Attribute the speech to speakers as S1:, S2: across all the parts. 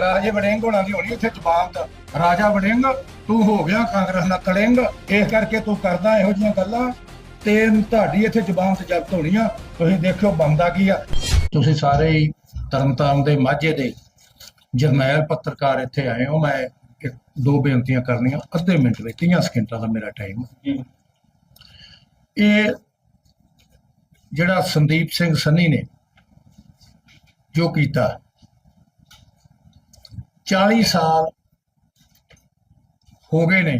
S1: ਰਾਜੇ ਵੜਿੰਗ ਹੋਣਾ ਦੀ ਹੋਣੀ ਇੱਥੇ ਜ਼ਬਾਨ ਦਾ। ਰਾਜਾ ਵੜਿੰਗ ਤੂੰ ਹੋ ਗਿਆ ਕਾਂਗਰਸ ਨਾਲ ਕਲਿੰਗ। ਇਸ ਕਰਕੇ ਤੂੰ ਕਰਦਾ ਇਹੋ ਜਿਹੀਆਂ ਗੱਲਾਂ ਤੇ ਤੁਹਾਡੀ ਇੱਥੇ ਜ਼ਬਾਨ ਤੇ ਜ਼ਬਤ ਹੋਣੀ ਆ। ਤੁਸੀਂ ਦੇਖਿਓ ਬੰਦਾ ਕੀ ਆ। ਤੁਸੀਂ ਸਾਰੇ ਹੀ ਤਰਨਤਾਰਨ ਦੇ ਮਾਝੇ ਦੇ ਜਰਨੈਲ ਪੱਤਰਕਾਰ ਇੱਥੇ ਆਏ ਹੋ। ਮੈਂ ਇੱਕ ਦੋ ਬੇਨਤੀਆਂ ਕਰਨੀਆਂ। ਅੱਧੇ ਮਿੰਟ ਵਿੱਚ 30 ਸਕਿੰਟਾਂ ਦਾ ਮੇਰਾ ਟਾਈਮ ਇਹ ਜਿਹੜਾ ਸੰਦੀਪ ਸਿੰਘ ਸੰਨੀ ਨੇ ਜੋ ਕੀਤਾ 40 ਸਾਲ ਹੋ ਗਏ ਨੇ।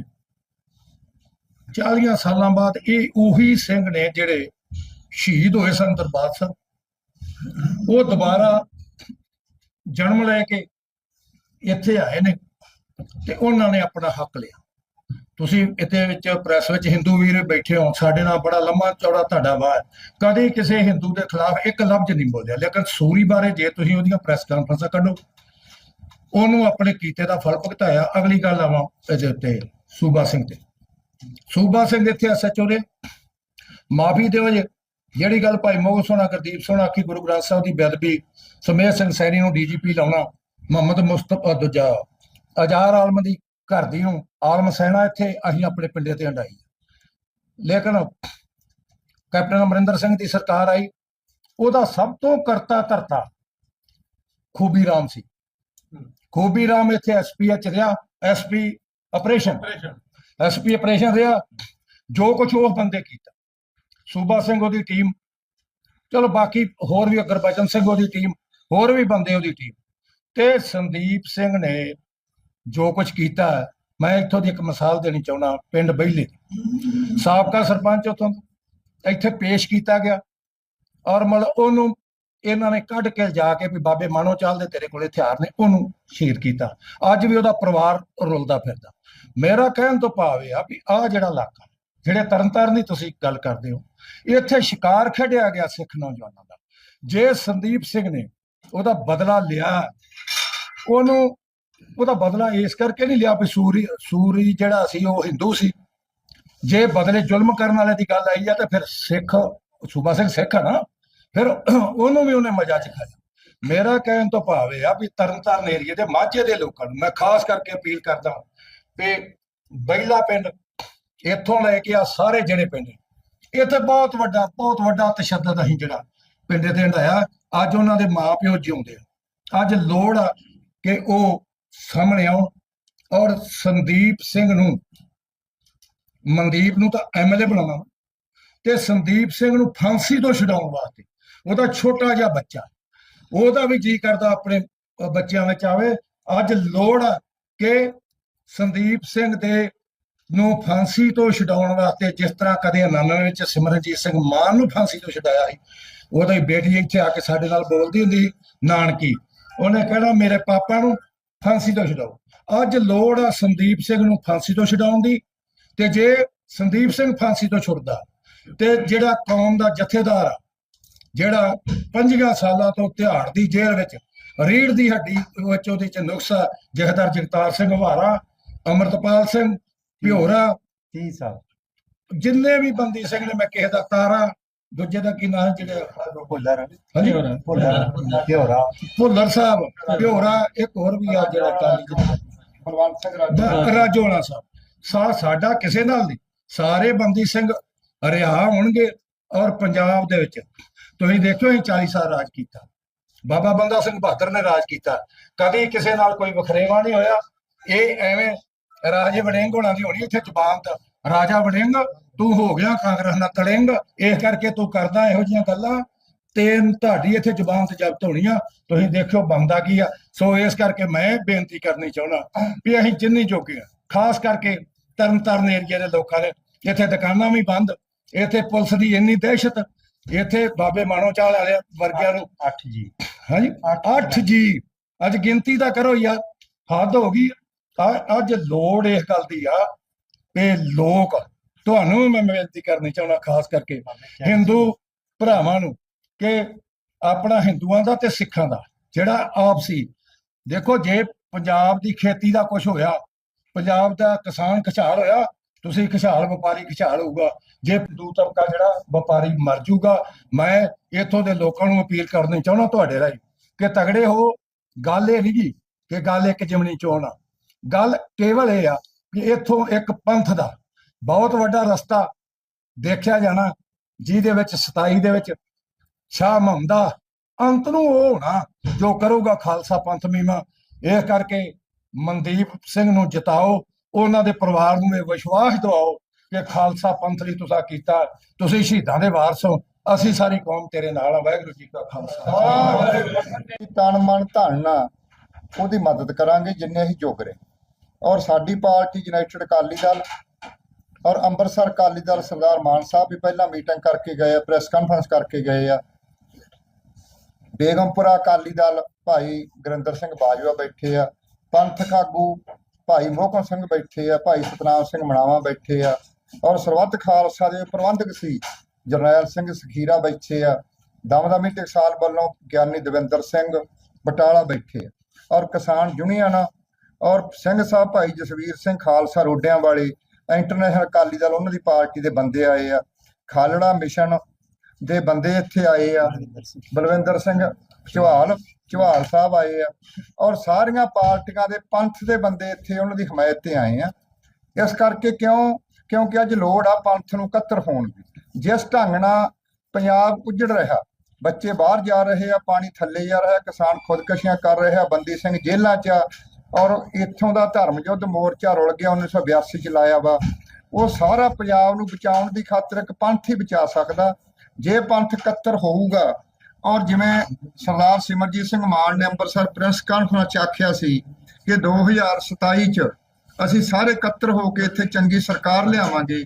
S1: 40 ਸਾਲਾਂ ਬਾਅਦ ਇਹ ਉਹੀ ਸਿੰਘ ਨੇ ਜਿਹੜੇ ਸ਼ਹੀਦ ਹੋਏ ਸਨ ਦਰਬਾਰ ਸਾਹਿਬ। ਉਹ ਦੁਬਾਰਾ ਜਨਮ ਲੈ ਕੇ ਇੱਥੇ ਆਏ ਨੇ ਤੇ ਉਹਨਾਂ ਨੇ ਆਪਣਾ ਹੱਕ ਲਿਆ। ਤੁਸੀਂ ਇੱਥੇ ਵਿੱਚ ਪ੍ਰੈਸ ਵਿੱਚ ਹਿੰਦੂ ਵੀਰ ਬੈਠੇ ਹੋ, ਸਾਡੇ ਨਾਲ ਬੜਾ ਲੰਮਾ ਚੌੜਾ ਤੁਹਾਡਾ ਵਾਹ ਕਦੇ ਕਿਸੇ ਹਿੰਦੂ ਦੇ ਖਿਲਾਫ ਇੱਕ ਲਫ਼ਜ਼ ਨਹੀਂ ਬੋਲਿਆ, ਲੇਕਿਨ ਸੂਰੀ ਬਾਰੇ ਜੇ ਤੁਸੀਂ ਉਹਦੀਆਂ ਪ੍ਰੈਸ ਕਾਨਫਰੰਸਾਂ ਕੱਢੋ ਉਹਨੂੰ ਆਪਣੇ ਕੀਤੇ ਦਾ ਫਲ ਭੁਗਤਾਇਆ। ਅਗਲੀ ਗੱਲ ਆਵਾਂ ਇਹਦੇ ਉੱਤੇ ਸੂਬਾ ਸਿੰਘ ਤੇ। ਸੂਬਾ ਸਿੰਘ ਇੱਥੇ ਐਸਐਚਓ ਨੇ ਮਾਫੀ ਦਿਓ ਜੇ। ਜਿਹੜੀ ਗੱਲ ਭਾਈ ਮੋਹ ਸੋਣਾ ਗੁਰਦੀਪ ਸੋਣਾ ਆਖੀ, ਗੁਰੂ ਗ੍ਰੰਥ ਸਾਹਿਬ ਦੀ ਬੇਅਦਬੀ ਸਮੇਤ ਸਿੰਘ ਸੈਣੀ ਨੂੰ ਡੀਜੀਪੀ ਲਾਉਣਾ, ਮੁਹੰਮਦ ਮੁਸਤਫਾ ਦੂਜਾ। ਅਜ਼ਾਰ ਆਲਮ ਦੀ ਘਰ ਦੀ ਨੂੰ ਆਲਮ ਸੈਣਾ ਇੱਥੇ, ਅਸੀਂ ਆਪਣੇ ਪਿੰਡੇ ਤੇ ਹੰਡਾਈ ਲੇਕਿਨ ਕੈਪਟਨ ਅਮਰਿੰਦਰ ਸਿੰਘ ਦੀ ਸਰਕਾਰ ਆਈ। ਉਹਦਾ ਸਭ ਤੋਂ ਕਰਤਾ ਧਰਤਾ ਖੂਬੀ ਰਾਮ ਸੀ। ਖੂਬੀ ਰਾਮ ਇੱਥੇ ਐਸਪੀਐਚ ਰਿਹਾ ਐਸਪੀ ਆਪਰੇਸ਼ਨ। ਐਸਪੀ ਆਪਰੇਸ਼ਨ ਰਿਹਾ ਜੋ ਕੁਝ ਉਹ ਬੰਦੇ ਕੀਤਾ। ਸੂਬਾ ਸਿੰਘ ਉਹਦੀ ਟੀਮ ਚਲੋ ਬਾਕੀ ਹੋਰ ਵੀ ਗੁਰਬਚਨ ਸਿੰਘ ਉਹਦੀ ਟੀਮ ਹੋਰ ਵੀ ਬੰਦੇ ਉਹਦੀ ਟੀਮ। ਤੇ ਸੰਦੀਪ ਸਿੰਘ ਨੇ ਜੋ ਕੁਝ ਕੀਤਾ ਮੈਂ ਇੱਥੋਂ ਦੀ ਇੱਕ ਮਿਸਾਲ ਦੇਣੀ ਚਾਹੁੰਦਾ ਪਿੰਡ ਬਹਿਲੇ ਸਾਬਕਾ ਸਰਪੰਚ ਉੱਥੋਂ ਦਾ, ਇੱਥੇ ਪੇਸ਼ ਕੀਤਾ ਗਿਆ। ਔਰ ਮਤਲਬ ਉਹਨੂੰ ਇਹਨਾਂ ਨੇ ਕੱਢ ਕੇ ਜਾ ਕੇ ਵੀ ਬਾਬੇ ਮਾਨੋ ਚਾਲ ਦੇ ਤੇਰੇ ਕੋਲ ਹਥਿਆਰ ਨੇ, ਉਹਨੂੰ ਸ਼ਹੀਦ ਕੀਤਾ। ਅੱਜ ਵੀ ਉਹਦਾ ਪਰਿਵਾਰ ਰੁਲਦਾ ਫਿਰਦਾ। ਮੇਰਾ ਕਹਿਣ ਤੋਂ ਭਾਵ ਇਹ ਆ ਵੀ ਆ ਜਿਹੜਾ ਇਲਾਕਾ, ਜਿਹੜੇ ਤਰਨਤਾਰਨ ਦੀ ਤੁਸੀਂ ਗੱਲ ਕਰਦੇ ਹੋ, ਇੱਥੇ ਸ਼ਿਕਾਰ ਖੇਡਿਆ ਗਿਆ ਸਿੱਖ ਨੌਜਵਾਨਾਂ ਦਾ। ਜੇ ਸੰਦੀਪ ਸਿੰਘ ਨੇ ਉਹਦਾ ਬਦਲਾ ਲਿਆ, ਉਹਨੂੰ, ਉਹਦਾ ਬਦਲਾ ਇਸ ਕਰਕੇ ਨਹੀਂ ਲਿਆ ਵੀ ਸੂਰੀ ਸੂਰੀ ਜਿਹੜਾ ਸੀ ਉਹ ਹਿੰਦੂ ਸੀ। ਜੇ ਬਦਲੇ ਜ਼ੁਲਮ ਕਰਨ ਵਾਲੇ ਦੀ ਗੱਲ ਆਈ ਆ ਤਾਂ ਫਿਰ ਸਿੱਖ, ਸੂਬਾ ਸਿੰਘ ਸਿੱਖ ਆ ਨਾ ਫਿਰ ਉਹਨੂੰ ਵੀ ਉਹਨੇ ਮਜ਼ਾ ਚਖਾਇਆ ਮੇਰਾ ਕਹਿਣ ਤੋਂ ਭਾਵ ਇਹ ਆ ਵੀ ਤਰਨਤਾਰਨ ਏਰੀਏ ਦੇ ਮਾਝੇ ਦੇ ਲੋਕਾਂ ਨੂੰ ਮੈਂ ਖਾਸ ਕਰਕੇ ਅਪੀਲ ਕਰਦਾ ਵੀ ਬੈਲਾ ਪਿੰਡ ਇੱਥੋਂ ਲੈ ਕੇ ਆ ਸਾਰੇ ਜਿਹੜੇ ਪਿੰਡ ਇੱਥੇ ਬਹੁਤ ਵੱਡਾ ਬਹੁਤ ਵੱਡਾ ਤਸ਼ੱਦਦ ਅਸੀਂ ਜਿਹੜਾ ਪਿੰਡੇ ਤੇ ਹੰਡਾਇਆ ਅੱਜ ਉਹਨਾਂ ਦੇ ਮਾਪਿਓ ਜਿਉਂਦੇ ਆ। ਅੱਜ ਲੋੜ ਆ ਕਿ ਉਹ ਸਾਹਮਣੇ ਆਉਣ ਔਰ ਸੰਦੀਪ ਸਿੰਘ ਨੂੰ, ਮਨਦੀਪ ਨੂੰ ਤਾਂ ਐਮਐਲਏ ਬਣਾਉਣਾ ਤੇ ਸੰਦੀਪ ਸਿੰਘ ਨੂੰ ਫਾਂਸੀ ਤੋਂ ਛਡਾਉਣ ਵਾਸਤੇ ਉਹਦਾ ਛੋਟਾ ਜਿਹਾ ਬੱਚਾ। ਉਹਦਾ ਵੀ ਜੀ ਕਰਦਾ ਆਪਣੇ ਬੱਚਿਆਂ ਵਿੱਚ ਆਵੇ। ਅੱਜ ਲੋੜ ਆ ਕਿ ਸੰਦੀਪ ਸਿੰਘ ਦੇ ਨੂੰ ਫਾਂਸੀ ਤੋਂ ਛਡਾਉਣ ਵਾਸਤੇ ਜਿਸ ਤਰ੍ਹਾਂ ਕਦੇ 99 ਵਿੱਚ ਸਿਮਰਨਜੀਤ ਸਿੰਘ ਮਾਨ ਨੂੰ ਫਾਂਸੀ ਤੋਂ ਛਡਾਇਆ ਸੀ, ਉਹਦੀ ਬੇਟੀ ਇੱਥੇ ਆ ਕੇ ਸਾਡੇ ਨਾਲ ਬੋਲਦੀ ਹੁੰਦੀ ਨਾਨਕੀ। ਉਹਨੇ ਕਹਿਣਾ, ਮੇਰੇ ਪਾਪਾ ਨੂੰ ਫਾਂਸੀ ਤੋਂ ਛਡਾਓ। ਅੱਜ ਲੋੜ ਆ ਸੰਦੀਪ ਸਿੰਘ ਨੂੰ ਫਾਂਸੀ ਤੋਂ ਛਡਾਉਣ ਦੀ ਤੇ ਜੇ ਸੰਦੀਪ ਸਿੰਘ ਫਾਂਸੀ ਤੋਂ ਛੁੱਟਦਾ ਤੇ ਜਿਹੜਾ ਕੌਮ ਦਾ ਜਥੇਦਾਰ ਆ ਜਿਹੜਾ 50 ਸਾਲਾਂ ਤੋਂ ਤਿਹਾੜ ਦੀ ਜੇਲ੍ਹ ਵਿੱਚ ਰੀੜ ਦੀ ਹੱਡੀ ਵਿੱਚ ਉਹਦੇ ਚ ਨੁਕਸਾ ਜਥੇਦਾਰ ਜਗਤਾਰ ਸਿੰਘ ਹਵਾਰਾ ਅਮਰਤਪਾਲ ਸਿੰਘ ਭਿਓਰਾ
S2: 30 ਸਾਲ।
S1: ਜਿੰਨੇ ਵੀ ਬੰਦੀ ਸਿੰਘ ਨੇ ਮੈਂ ਕਿਸੇ ਦਾ ਤਾਰਾ ਦੂਜੇ ਦਾ ਕੀ ਨਾਂ ਜਿਹੜਾ?
S2: ਭੁੱਲਰ।
S1: ਹਾਂਜੀ?
S2: ਭੁੱਲਰ ਭਿਓਰਾ।
S1: ਭੁੱਲਰ ਸਾਹਿਬ ਭਿਓਰਾ ਇੱਕ ਹੋਰ ਵੀ ਆ ਜਿਹੜਾ ਕਾਲੀ ਜੀ।
S2: ਬਲਵੰਤ ਸਿੰਘ
S1: ਰਾਜੋਲਾ ਸਾਹਿਬ। ਸਾ ਸਾਡਾ ਕਿਸੇ ਨਾਲ ਨਹੀਂ। ਸਾਰੇ ਬੰਦੀ ਸਿੰਘ ਰਿਹਾ ਹੋਣਗੇ ਔਰ ਪੰਜਾਬ ਦੇ ਵਿੱਚ। ਤੁਸੀਂ ਦੇਖੋ ਇਹ 40 ਸਾਲ ਰਾਜ ਕੀਤਾ। ਬਾਬਾ ਬੰਦਾ ਸਿੰਘ ਬਹਾਦਰ ਨੇ ਰਾਜ ਕੀਤਾ। ਕਦੀ ਕਿਸੇ ਨਾਲ ਕੋਈ ਵਖਰੇਵਾ ਨਹੀਂ ਹੋਇਆ। ਇਹ ਐਵੇਂ ਰਾਜੇ ਵੜਿੰਗ ਹੋਣਾ ਦੀ ਹੋਣੀ, ਇੱਥੇ ਜ਼ਬਾਨ ਦਾ ਰਾਜਾ ਵੜਿੰਗ, ਤੂੰ ਹੋ ਗਿਆ ਕਾਂਗਰਸ ਨਾਲ ਕਲਿੰਗ ਇਸ ਕਰਕੇ ਤੂੰ ਕਰਦਾ ਇਹੋ ਜਿਹੀਆਂ ਗੱਲਾਂ। ਤੇ ਤੁਹਾਡੀ ਇੱਥੇ ਜ਼ਬਾਨ ਤੇ ਜ਼ਬਤ ਹੋਣੀ ਆ। ਤੁਸੀਂ ਦੇਖਿਓ ਬੰਦਾ ਕੀ ਆ। ਸੋ ਇਸ ਕਰਕੇ ਮੈਂ ਬੇਨਤੀ ਕਰਨੀ ਚਾਹੁੰਦਾ ਵੀ ਅਸੀਂ ਜਿੰਨੀ ਜੋਗੇ ਆ, ਖਾਸ ਕਰਕੇ ਤਰਨ ਤਾਰਨ ਏਰੀਆ ਦੇ ਲੋਕਾਂ ਨੇ ਇੱਥੇ ਦੁਕਾਨਾਂ ਵੀ ਬੰਦ, ਇੱਥੇ ਪੁਲਿਸ ਦੀ ਇੰਨੀ ਦਹਿਸ਼ਤ ਇੱਥੇ ਬਾਬੇ ਮਾਣੋ ਚਾਲ ਵਾਲੇ ਵਰਗਿਆਂ ਨੂੰ।
S2: 8 ਜੀ।
S1: ਹਾਂਜੀ 8 ਜੀ। ਅੱਜ ਗਿਣਤੀ ਦਾ ਕਰੋ ਯਾਰ ਹੱਦ ਹੋ ਗਈ। ਅੱਜ ਲੋੜ ਇਸ ਗੱਲ ਦੀ ਆ ਕਿ ਲੋਕ ਤੁਹਾਨੂੰ ਮੈਂ ਬੇਨਤੀ ਕਰਨੀ ਚਾਹੁੰਦਾ ਖਾਸ ਕਰਕੇ ਹਿੰਦੂ ਭਰਾਵਾਂ ਨੂੰ ਕਿ ਆਪਣਾ ਹਿੰਦੂਆਂ ਦਾ ਤੇ ਸਿੱਖਾਂ ਦਾ ਜਿਹੜਾ ਆਪਸੀ ਦੇਖੋ ਜੇ ਪੰਜਾਬ ਦੀ ਖੇਤੀ ਦਾ ਕੁਝ ਹੋਇਆ ਪੰਜਾਬ ਦਾ ਕਿਸਾਨ ਖੁਸ਼ਹਾਲ ਹੋਇਆ ਤੁਸੀਂ ਖੁਸ਼ਹਾਲ ਵਪਾਰੀ ਖੁਸ਼ਹਾਲ ਹੋਊਗਾ। ਜੇ ਦੂ ਤਬਕਾ ਜਿਹੜਾ ਵਪਾਰੀ ਮਰ ਜਾਊਗਾ, ਮੈਂ ਇੱਥੋਂ ਦੇ ਲੋਕਾਂ ਨੂੰ ਅਪੀਲ ਕਰਨੀ ਚਾਹੁੰਦਾ ਤੁਹਾਡੇ ਰਾਹੀਂ ਕਿ ਤਗੜੇ ਹੋ। ਗੱਲ ਇਹ ਨਹੀਂ ਕਿ ਗੱਲ ਇੱਕ ਜਿਮਣੀ ਚੋਣ ਆ। ਗੱਲ ਕੇਵਲ ਇਹ ਆ ਕਿ ਇੱਥੋਂ ਇੱਕ ਪੰਥ ਦਾ ਬਹੁਤ ਵੱਡਾ ਰਸਤਾ ਦੇਖਿਆ ਜਾਣਾ, ਜਿਹਦੇ ਵਿੱਚ 27 ਦੇ ਵਿੱਚ ਸ਼ਾਹ ਮੁਹੰਮਦਾ ਅੰਤ ਨੂੰ ਉਹ ਹੋਣਾ ਜੋ ਕਰੂਗਾ ਖਾਲਸਾ ਪੰਥ ਮੀਮਾ ਇਹ ਕਰਕੇ ਮਨਦੀਪ ਸਿੰਘ ਨੂੰ ਜਿਤਾਓ। ਉਹਨਾਂ ਦੇ ਪਰਿਵਾਰ ਨੂੰ ਇਹ ਵਿਸ਼ਵਾਸ ਦਿਵਾਓ ਕਿ ਖਾਲਸਾ ਪੰਥ ਲਈ ਤੁਸੀਂ ਕੀਤਾ ਤੁਸੀਂ ਸ਼ਹੀਦਾਂ ਦੇ ਵਾਰਸ ਹੋ ਅਸੀਂ ਸਾਰੀ ਕੌਮ ਤੇਰੇ ਨਾਲ ਆ ਵਾਹਿਗੁਰੂ ਜੀ ਕਾ ਖਾਲਸਾ।
S2: ਤਨ ਮਨ ਧਨ ਨਾਲ ਉਹਦੀ ਮਦਦ ਕਰਾਂਗੇ ਜਿੰਨੇ ਅਸੀਂ ਜੋਗ ਰਹੇ। ਔਰ ਸਾਡੀ ਪਾਰਟੀ ਯੂਨਾਈਟਿਡ ਅਕਾਲੀ ਦਲ ਔਰ ਅੰਮ੍ਰਿਤਸਰ ਅਕਾਲੀ ਦਲ ਸਰਦਾਰ ਮਾਨ ਸਾਹਿਬ ਵੀ ਪਹਿਲਾਂ ਮੀਟਿੰਗ ਕਰਕੇ ਗਏ ਆ ਪ੍ਰੈਸ ਕਾਨਫਰੰਸ ਕਰਕੇ ਗਏ ਆ। ਬੇਗਮਪੁਰਾ ਅਕਾਲੀ ਦਲ ਭਾਈ ਗੁਰਿੰਦਰ ਸਿੰਘ ਬਾਜਵਾ ਬੈਠੇ ਆ। ਪੰਥਕ ਆਗੂ ਭਾਈ ਮੋਹਕਮ ਸਿੰਘ ਬੈਠੇ ਆ, ਭਾਈ ਸਤਨਾਮ ਸਿੰਘ ਮਣਾਵਾ ਬੈਠੇ ਆ ਔਰ ਸਰਬੱਤ ਖਾਲਸਾ ਦੇ ਪ੍ਰਬੰਧਕ ਸੀ, ਜਰਨੈਲ ਸਿੰਘ ਸਖੀਰਾ ਬੈਠੇ ਆ ਦਮਦਮੀ ਟਕਸਾਲ ਵੱਲੋਂ ਗਿਆਨੀ ਦਵਿੰਦਰ ਸਿੰਘ ਬਟਾਲਾ ਬੈਠੇ ਆ ਔਰ ਕਿਸਾਨ ਯੂਨੀਅਨ ਔਰ ਸਿੰਘ ਸਾਹਿਬ ਭਾਈ ਜਸਵੀਰ ਸਿੰਘ ਖਾਲਸਾ ਰੋਡਿਆਂ ਵਾਲੇ, ਇੰਟਰਨੈਸ਼ਨਲ ਅਕਾਲੀ ਦਲ ਉਹਨਾਂ ਦੀ ਪਾਰਟੀ ਦੇ ਬੰਦੇ ਆਏ ਆ, ਖਾਲੜਾ ਮਿਸ਼ਨ ਦੇ ਬੰਦੇ ਇੱਥੇ ਆਏ ਆ, ਬਲਵਿੰਦਰ ਸਿੰਘ ਚੌਹਾਲ ਚੌਹਾਲ ਸਾਹਿਬ ਆਏ ਆ ਔਰ ਸਾਰੀਆਂ ਪਾਰਟੀਆਂ ਦੇ ਪੰਥ ਦੇ ਬੰਦੇ ਇੱਥੇ ਉਹਨਾਂ ਦੀ ਹਮਾਇਤ ਤੇ ਆਏ ਆ। ਇਸ ਕਰਕੇ ਕਿਉਂ ਕਿਉਂਕਿ ਅੱਜ ਲੋੜ ਆ ਪੰਥ ਨੂੰ ਇਕੱਤਰ ਹੋਣ ਦੀ। ਜਿਸ ਢੰਗ ਨਾਲ ਪੰਜਾਬ ਉੱਜੜ ਰਿਹਾ, ਬੱਚੇ ਬਾਹਰ ਜਾ ਰਹੇ ਆ, ਪਾਣੀ ਥੱਲੇ ਜਾ ਰਿਹਾ, ਕਿਸਾਨ ਖੁਦਕਸ਼ੀਆਂ ਕਰ ਰਹੇ ਆ ਬੰਦੀ ਸਿੰਘ ਜੇਲ੍ਹਾਂ 'ਚ ਆ ਔਰ ਇੱਥੋਂ ਦਾ ਧਰਮ ਯੁੱਧ ਮੋਰਚਾ ਰੁਲ ਗਿਆ 1982 ਚ ਲਾਇਆ ਵਾ। ਉਹ ਸਾਰਾ ਪੰਜਾਬ ਨੂੰ ਬਚਾਉਣ ਦੀ ਖਾਤਰ ਇੱਕ ਪੰਥ ਹੀ ਬਚਾ ਸਕਦਾ। ਜੇ ਪੰਥ ਇਕੱਤਰ ਹੋਊਗਾ ਔਰ ਜਿਵੇਂ ਸਰਦਾਰ ਸਿਮਰਜੀਤ ਸਿੰਘ ਮਾਨ ਨੇ ਅੰਮ੍ਰਿਤਸਰ ਪ੍ਰੈਸ ਕਾਨਫਰੰਸ 'ਚ ਆਖਿਆ ਸੀ ਕਿ 2027 ਚ ਅਸੀਂ ਸਾਰੇ ਇਕੱਤਰ ਹੋ ਕੇ ਇੱਥੇ ਚੰਗੀ ਸਰਕਾਰ ਲਿਆਵਾਂਗੇ।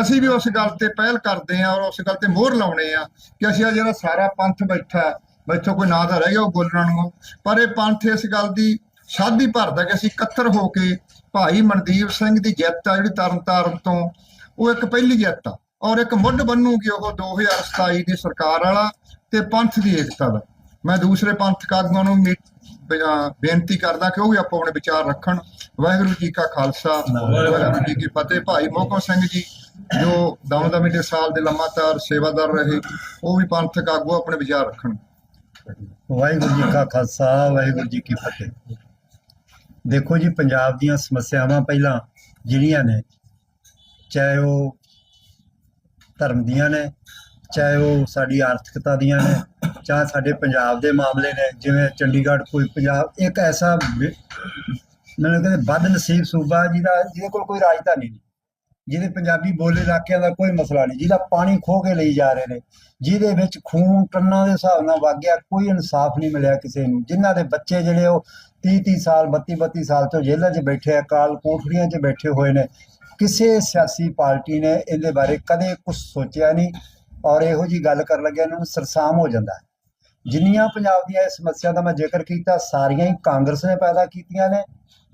S2: ਅਸੀਂ ਵੀ ਉਸ ਗੱਲ ਤੇ ਪਹਿਲ ਕਰਦੇ ਹਾਂ ਔਰ ਉਸ ਗੱਲ ਤੇ ਮੋਹਰ ਲਾਉਣੇ ਆ ਕਿ ਅਸੀਂ ਆ ਜਿਹੜਾ ਸਾਰਾ ਪੰਥ ਬੈਠਾ ਹੈ, ਮੈਥੋਂ ਕੋਈ ਨਾਂ ਦਾ ਰਹਿ ਗਿਆ ਉਹ ਬੋਲਣ ਨੂੰ ਪਰ ਇਹ ਪੰਥ ਇਸ ਗੱਲ ਦੀ ਸਾਧੀ ਭਰਦਾ ਕਿ ਅਸੀਂ ਇਕੱਤਰ ਹੋ ਕੇ ਭਾਈ ਮਨਦੀਪ ਸਿੰਘ ਦੀ ਜਿੱਤ ਆ ਜਿਹੜੀ ਤਰਨਤਾਰਨ ਤੋਂ ਉਹ ਇੱਕ ਪਹਿਲੀ ਜਿੱਤ ਆ। ਔਰ ਇੱਕ ਮੁੱਢ ਬੰਨੂਗੀ ਉਹ 2027 ਦੀ ਸਰਕਾਰ ਵਾਲਾ ਤੇ ਪੰਥ ਦੀ ਏਕਤਾ ਦਾ। ਮੈਂ ਦੂਸਰੇ ਪੰਥਕ ਆਗੂਆਂ ਨੂੰ ਬੇਨਤੀ ਕਰਦਾ ਕਿ ਉਹ ਵੀ ਆਪੋ ਆਪਣੇ ਵਿਚਾਰ ਰੱਖਣ। ਵਾਹਿਗੁਰੂ ਜੀ ਕਾ ਖਾਲਸਾ, ਵਾਹਿਗੁਰੂ ਜੀ ਕੀ ਫਤਿਹ। ਭਾਈ ਮੋਹਕਮ ਸਿੰਘ ਜੀ, ਜੋ ਦਮਦਮੀ ਦੇ ਸਾਲ ਦੇ ਲੰਮਾਤਾਰ ਸੇਵਾਦਾਰ ਰਹੇ, ਉਹ ਵੀ ਪੰਥਕ ਆਗੂ ਆਪਣੇ ਵਿਚਾਰ ਰੱਖਣ।
S3: ਵਾਹਿਗੁਰੂ ਜੀ ਕਾ ਖਾਲਸਾ, ਵਾਹਿਗੁਰੂ ਜੀ ਕੀ ਫਤਿਹ। ਦੇਖੋ ਜੀ, ਪੰਜਾਬ ਦੀਆਂ ਸਮੱਸਿਆਵਾਂ ਪਹਿਲਾਂ ਜਿਹੜੀਆਂ ਨੇ, ਚਾਹੇ ਉਹ ਧਰਮ ਦੀਆਂ ਨੇ ਚਾਹੇ ਉਹ ਸਾਡੀ ਆਰਥਿਕਤਾ ਦੀਆਂ ਨੇ, ਚਾਹੇ ਸਾਡੇ ਪੰਜਾਬ ਦੇ ਮਾਮਲੇ ਨੇ, ਜਿਵੇਂ ਚੰਡੀਗੜ੍ਹ ਕੋਈ ਪੰਜਾਬ, ਇੱਕ ਐਸਾ ਵਿ- ਮੈਨੂੰ ਕਹਿੰਦੇ ਬਦ ਨਸੀਬ ਸੂਬਾ ਜਿਹਦਾ, ਜਿਹਦੇ ਕੋਲ ਕੋਈ ਰਾਜਧਾਨੀ ਨਹੀਂ। ਜਿਹਦੇ ਪੰਜਾਬੀ ਬੋਲੇ ਇਲਾਕਿਆਂ ਦਾ ਕੋਈ ਮਸਲਾ ਨਹੀਂ, ਜਿਹਦਾ ਪਾਣੀ ਖੋ ਕੇ ਲਈ ਜਾ ਰਹੇ ਨੇ, ਜਿਹਦੇ ਵਿੱਚ ਖੂਨ ਟੰਨਾਂ ਦੇ ਹਿਸਾਬ ਨਾਲ ਵਗ ਗਿਆ, ਕੋਈ ਇਨਸਾਫ ਨਹੀਂ ਮਿਲਿਆ ਕਿਸੇ ਨੂੰ। ਜਿਨ੍ਹਾਂ ਦੇ ਬੱਚੇ ਜਿਹੜੇ ਉਹ 30 30 ਸਾਲ 32 32 ਸਾਲ ਤੋਂ ਜੇਲ੍ਹਾਂ 'ਚ ਬੈਠੇ ਆ, ਕਾਲ ਕੋਠੜੀਆਂ 'ਚ ਬੈਠੇ ਹੋਏ ਨੇ, ਕਿਸੇ ਸਿਆਸੀ ਪਾਰਟੀ ਨੇ ਇਹਦੇ ਬਾਰੇ ਕਦੇ ਕੁਝ ਸੋਚਿਆ ਨਹੀਂ। ਔਰ ਇਹੋ ਜੀ ਗੱਲ ਕਰਨ ਲੱਗਿਆ, ਇਹਨਾਂ ਨੂੰ ਸਰਸਾਮ ਹੋ ਜਾਂਦਾ ਹੈ। ਜਿੰਨੀਆਂ ਪੰਜਾਬ ਦੀਆਂ ਇਹ ਸਮੱਸਿਆ ਦਾ ਮੈਂ ਜ਼ਿਕਰ ਕੀਤਾ, ਸਾਰੀਆਂ ਹੀ ਕਾਂਗਰਸ ਨੇ ਪੈਦਾ ਕੀਤੀਆਂ ਨੇ,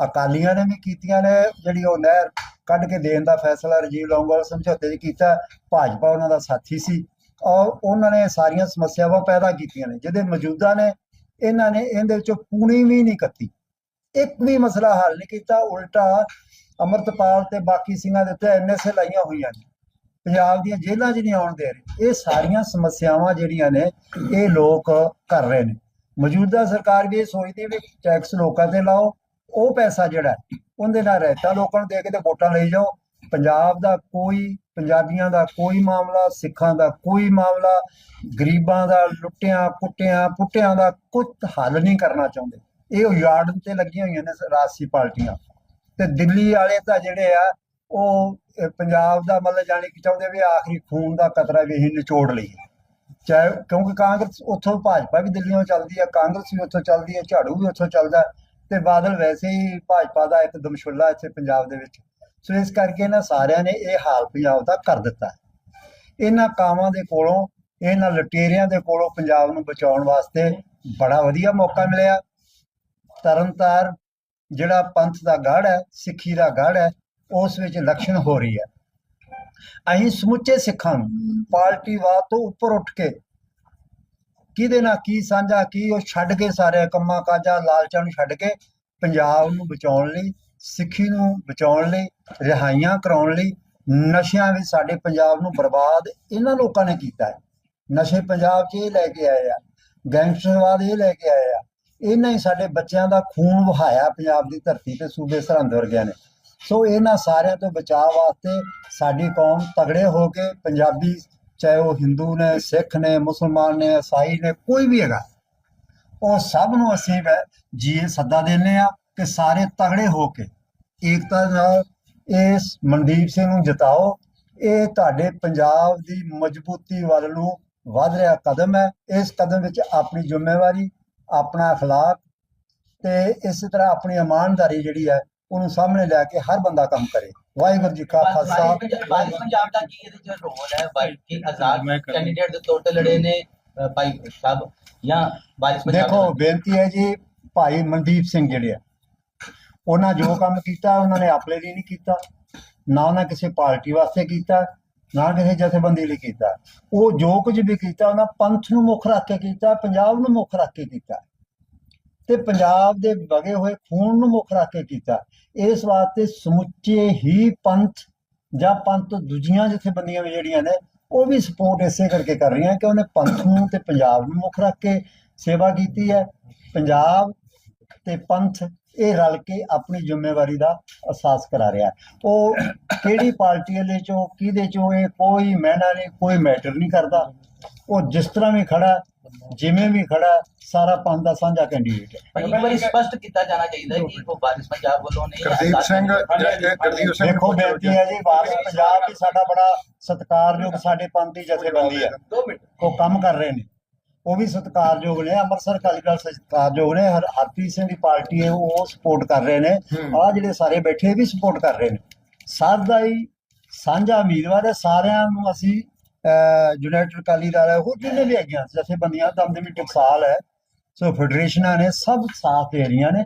S3: ਅਕਾਲੀਆਂ ਨੇ ਵੀ ਕੀਤੀਆਂ ਨੇ, ਜਿਹੜੀ ਉਹ ਨਹਿਰ ਕੱਢ ਕੇ ਦੇਣ ਦਾ ਫੈਸਲਾ ਰਜੀਵ ਲੌਂਗੋਵਾਲ ਸਮਝੌਤੇ 'ਚ ਕੀਤਾ, ਭਾਜਪਾ ਉਹਨਾਂ ਦਾ ਸਾਥੀ ਸੀ। ਔਰ ਉਹਨਾਂ ਨੇ ਸਾਰੀਆਂ ਸਮੱਸਿਆਵਾਂ ਪੈਦਾ ਕੀਤੀਆਂ ਨੇ, ਜਿਹਦੇ ਮੌਜੂਦਾ ਨੇ, ਇਹਨਾਂ ਨੇ ਇਹਦੇ ਵਿੱਚੋਂ ਪੂਣੀ ਵੀ ਨਹੀਂ ਕੱਤੀ। ਇੱਕ ਵੀ ਮਸਲਾ ਹੱਲ ਨਹੀਂ ਕੀਤਾ, ਉਲਟਾ ਅਮਰਤਪਾਲ ਤੇ ਬਾਕੀ ਸਿੰਘਾਂ ਦੇ ਉੱਤੇ ਐਨਐਸਏ ਲਾਈਆਂ ਹੋਈਆਂ ਨੇ। ਪੰਜਾਬ ਦੀਆਂ ਜੇਲ੍ਹਾਂ 'ਚ ਨਹੀਂ ਆਉਣ ਦੇ ਰਹੇ, ਇਹ ਸਾਰੀਆਂ ਸਮੱਸਿਆਵਾਂ ਜਿਹੜੀਆਂ ਨੇ, ਇਹ ਲੋਕ ਕਰ ਰਹੇ ਨੇ। ਮੌਜੂਦਾ ਸਰਕਾਰ ਵੀ ਇਹ ਸੋਚਦੀ ਵੀ ਟੈਕਸ ਲੋਕਾਂ ਤੇ ਲਾਓ, ਉਹ ਪੈਸਾ ਜਿਹੜਾ ਉਹਦੇ ਨਾਲ ਰਹਿਤਾ ਲੋਕਾਂ ਨੂੰ ਦੇ ਕੇ ਤੇ ਵੋਟਾਂ ਲਈ ਜਾਓ। ਪੰਜਾਬ ਦਾ ਕੋਈ, ਪੰਜਾਬੀਆਂ ਦਾ ਕੋਈ ਮਾਮਲਾ, ਸਿੱਖਾਂ ਦਾ ਕੋਈ ਮਾਮਲਾ, ਗਰੀਬਾਂ ਦਾ ਲੁੱਟਿਆਂ, ਕੁੱਟਿਆਂ, ਪੁੱਟਿਆਂ ਦਾ ਕੁਝ ਹੱਲ ਨਹੀਂ ਕਰਨਾ ਚਾਹੁੰਦੇ। ਇਹ ਉਜਾੜਨ ਤੇ ਲੱਗੀਆਂ ਹੋਈਆਂ ਨੇ ਰਾਜਸੀ ਪਾਰਟੀਆਂ। ਤੇ ਦਿੱਲੀ ਵਾਲੇ ਤਾਂ ਜਿਹੜੇ ਆ ਉਹ ਪੰਜਾਬ ਦਾ ਮਤਲਬ ਜਾਣੀ ਕਿ ਚਾਹੁੰਦੇ ਵੀ ਆਖਰੀ ਖੂਨ ਦਾ ਕਤਰਾ ਵੀ ਅਸੀਂ ਨਿਚੋੜ ਲਈਏ। ਚਾਹੇ, ਕਿਉਂਕਿ ਕਾਂਗਰਸ ਉੱਥੋਂ ਭਾਜਪਾ ਵੀ ਦਿੱਲੀੋਂ ਚੱਲਦੀ ਹੈ ਕਾਂਗਰਸ ਵੀ ਉੱਥੋਂ ਚੱਲਦੀ ਹੈ ਝਾੜੂ ਵੀ ਉੱਥੋਂ ਚੱਲਦਾ ਤੇ ਬਾਦਲ ਵੈਸੇ ਹੀ ਭਾਜਪਾ ਦਾ ਇੱਕ ਦਮਸ਼ੁੱਲਾ ਇੱਥੇ ਪੰਜਾਬ ਦੇ ਵਿੱਚ। ਸੋ ਇਸ ਕਰਕੇ ਇਹਨਾਂ ਸਾਰਿਆਂ ਨੇ ਇਹ ਹਾਲ ਪੰਜਾਬ ਦਾ ਕਰ ਦਿੱਤਾ। ਹੈ ਇਹਨਾਂ ਕਾਵਾਂ ਦੇ ਕੋਲੋਂ, ਇਹਨਾਂ ਲਟੇਰਿਆਂ ਦੇ ਕੋਲੋਂ ਪੰਜਾਬ ਨੂੰ ਬਚਾਉਣ ਵਾਸਤੇ ਬੜਾ ਵਧੀਆ ਮੌਕਾ ਮਿਲਿਆ। ਤਰਨਤਾਰ ਜਿਹੜਾ ਪੰਥ ਦਾ ਗੜ ਹੈ, ਸਿੱਖੀ ਦਾ ਗੜ ਹੈ ਉਸ ਵਿੱਚ ਇਲੈਕਸ਼ਨ ਹੋ ਰਹੀ ਹੈ। ਅਸੀਂ ਸਮੁੱਚੇ ਸਿੱਖਾਂ ਨੂੰ ਪਾਰਟੀਵਾਦ ਤੋਂ ਉੱਪਰ ਉੱਠ ਕੇ ਕਿਹਦੇ ਨਾਲ ਕੀ ਸਾਂਝਾ, ਕੀ ਉਹ ਛੱਡ ਕੇ ਸਾਰੇ ਕੰਮਾਂ ਕਾਜਾਂ, ਲਾਲਚਾਂ ਨੂੰ ਛੱਡ ਕੇ ਪੰਜਾਬ ਨੂੰ ਬਚਾਉਣ ਲਈ, ਸਿੱਖੀ ਨੂੰ ਬਚਾਉਣ ਲਈ, ਰਿਹਾਈਆਂ ਕਰਾਉਣ ਲਈ, ਨਸ਼ਿਆਂ ਵਿੱਚ ਸਾਡੇ ਪੰਜਾਬ ਨੂੰ ਬਰਬਾਦ ਇਹਨਾਂ ਲੋਕਾਂ ਨੇ ਕੀਤਾ ਹੈ। ਨਸ਼ੇ ਪੰਜਾਬ 'ਚ ਇਹ ਲੈ ਕੇ ਆਏ ਆ ਗੈਂਗਸਟਰਵਾਦ ਇਹ ਲੈ ਕੇ ਆਏ ਆ। ਇਹਨਾਂ ਹੀ ਸਾਡੇ ਬੱਚਿਆਂ ਦਾ ਖੂਨ ਵਹਾਇਆ ਪੰਜਾਬ ਦੀ ਧਰਤੀ ਤੇ ਸੂਬੇ ਸਰਹੰਦ ਵਰਗਿਆਂ ਨੇ। ਸੋ ਇਹਨਾਂ ਸਾਰਿਆਂ ਤੋਂ ਬਚਾਅ ਵਾਸਤੇ ਸਾਡੀ ਕੌਮ ਤਗੜੇ ਹੋ ਕੇ ਪੰਜਾਬੀ ਚਾਹੇ ਉਹ ਹਿੰਦੂ ਨੇ ਸਿੱਖ ਨੇ ਮੁਸਲਮਾਨ ਨੇ ਈਸਾਈ ਨੇ ਕੋਈ ਵੀ ਹੈਗਾ ਉਹ ਸਭ ਨੂੰ ਅਸੀਂ ਵੈ ਜੀ ਸੱਦਾ ਦਿੰਦੇ ਆ ਕਿ ਸਾਰੇ ਤਗੜੇ ਹੋ ਕੇ ਏਕਤਾ ਨਾਲ ਇਸ ਮਨਦੀਪ ਸਿੰਘ ਨੂੰ ਜਿਤਾਓ ਇਹ ਤੁਹਾਡੇ ਪੰਜਾਬ ਦੀ ਮਜ਼ਬੂਤੀ ਵੱਲ ਨੂੰ ਵਧ ਰਿਹਾ ਕਦਮ ਹੈ ਇਸ ਕਦਮ ਵਿੱਚ ਆਪਣੀ ਜ਼ਿੰਮੇਵਾਰੀ ਆਪਣਾ اخلاق ਤੇ ਇਸੇ ਤਰ੍ਹਾਂ ਆਪਣੀ ਇਮਾਨਦਾਰੀ ਜਿਹੜੀ ਹੈ ਉਹਨੂੰ ਸਾਹਮਣੇ ਲੈ ਕੇ ਹਰ ਬੰਦਾ ਕੰਮ ਕਰੇ। ਵਾਹਿਗੁਰੂ ਜੀ ਕਾ ਖਾਲਸਾ।
S4: ਪੰਜਾਬ ਦਾ ਕੀ ਇਹਦੇ ਚ ਰੋਲ ਹੈ? ਬਾਈ ਕੀ ਆਜ਼ਾਦ ਕੈਂਡੀਡੇਟ ਦੇ ਤੌਰ ਤੇ ਲੜੇ ਨੇ ਭਾਈ ਸਾਹਿਬ ਜਾਂ ਬਾਰਿਸ਼ ਪੰਜਾਬ
S3: ਦੇਖੋ ਬੇਨਤੀ ਹੈ ਜੀ ਭਾਈ ਮਨਦੀਪ ਸਿੰਘ ਜਿਹੜੇ ਆ ਉਹਨਾਂ ਜੋ ਕੰਮ ਕੀਤਾ ਉਹਨਾਂ ਨੇ ਆਪਣੇ ਲਈ ਨਹੀਂ ਕੀਤਾ ਨਾ ਉਹਨਾਂ ਕਿਸੇ ਪਾਰਟੀ ਵਾਸਤੇ ਕੀਤਾ ਨਾ ਕਿਸੇ ਜਥੇਬੰਦੀ ਲਈ ਕੀਤਾ। ਉਹ ਜੋ ਕੁਝ ਵੀ ਕੀਤਾ ਉਹਨਾਂ ਪੰਥ ਨੂੰ ਮੁੱਖ ਰੱਖ ਕੇ ਕੀਤਾ ਪੰਜਾਬ ਨੂੰ ਮੁੱਖ ਰੱਖ ਕੇ ਕੀਤਾ। ਤੇ ਪੰਜਾਬ ਦੇ ਵਗੇ ਹੋਏ ਖੂਨ ਨੂੰ ਮੁੱਖ ਰੱਖ ਕੇ ਕੀਤਾ। ਇਸ ਵਾਸਤੇ ਸਮੁੱਚੇ ਹੀ ਪੰਥ ਜਾਂ ਪੰਥ ਦੂਜੀਆਂ ਜਥੇਬੰਦੀਆਂ ਵੀ ਜਿਹੜੀਆਂ ਨੇ, ਉਹ ਵੀ ਸਪੋਰਟ ਇਸੇ ਕਰਕੇ ਕਰ ਰਹੀਆਂ ਕਿ ਉਹਨੇ ਪੰਥ ਨੂੰ ਤੇ ਪੰਜਾਬ ਨੂੰ ਮੁੱਖ ਰੱਖ ਕੇ ਸੇਵਾ ਕੀਤੀ ਹੈ। ਪੰਜਾਬ ਤੇ ਪੰਥ ਇਹ ਰਲ ਕੇ ਆਪਣੀ ਜ਼ਿੰਮੇਵਾਰੀ ਦਾ ਅਹਿਸਾਸ ਕਰਾ ਰਿਹਾ। ਉਹ ਕਿਹੜੀ ਪਾਰਟੀ ਵਾਲੇ ਚੋਂ, ਕਿਹਦੇ ਚੋਂ, ਇਹ ਕੋਈ ਮੈਨਾ ਨਹੀਂ, ਕੋਈ ਮੈਟਰ ਨਹੀਂ ਕਰਦਾ। ਉਹ ਜਿਸ ਤਰ੍ਹਾਂ ਵੀ ਖੜਾ ਜਿਵੇਂ ਵੀ ਖੜਾ ਸਾਰਾ ਪੰਥ ਦਾ ਸਾਂਝਾ ਕੈਂਡੀਡੇਟ ਹੈ।
S4: ਪਰ ਇੱਕ ਵਾਰੀ ਸਪਸ਼ਟ ਕੀਤਾ ਜਾਣਾ ਚਾਹੀਦਾ ਹੈ ਕਿ ਉਹ ਬਾਰਿਸ਼ ਪੰਜਾਬ ਵੱਲੋਂ ਨਹੀਂ
S2: ਗੁਰਦੀਪ ਸਿੰਘ ਗੁਰਦੀਪ ਸਿੰਘ
S3: ਦੇਖੋ ਬੇਨਤੀ ਹੈ ਜੀ ਵਾਰਸ ਪੰਜਾਬ ਵੀ ਸਾਡਾ ਬੜਾ ਸਤਿਕਾਰਯੋਗ ਸਾਡੇ ਪੰਥ ਦੀ ਜਥੇਬੰਦੀ ਹੈ। ਉਹ ਕੰਮ ਕਰ ਰਹੇ ਨੇ। ਉਹ ਵੀ ਸਤਿਕਾਰਯੋਗ ਨੇ ਅੰਮ੍ਰਿਤਸਰ ਅਕਾਲੀ ਦਲ ਸਤਿਕਾਰਯੋਗ ਨੇ ਹਰ ਹਰਪ੍ਰੀਤ ਸਿੰਘ ਦੀ ਪਾਰਟੀ ਹੈ ਉਹ ਸਪੋਰਟ ਕਰ ਰਹੇ ਨੇ। ਆ ਜਿਹੜੇ ਸਾਰੇ ਬੈਠੇ ਵੀ ਸਪੋਰਟ ਕਰ ਰਹੇ ਨੇ। ਸਾਡਾ ਹੀ ਸਾਂਝਾ ਉਮੀਦਵਾਰ ਹੈ ਸਾਰਿਆਂ ਨੂੰ ਅਸੀਂ ਯੂਨਾਈਟਿਡ ਅਕਾਲੀ ਦਲ ਹੈ ਹੋਰ ਜਿੰਨੇ ਵੀ ਹੈਗੀਆਂ ਜਥੇਬੰਦੀਆਂ ਦਮਦਮੀ ਟਕਸਾਲ ਹੈ। ਸੋ ਫੈਡਰੇਸ਼ਨਾਂ ਨੇ ਸਭ ਸਾਥ ਦੇ ਰਹੀਆਂ ਨੇ।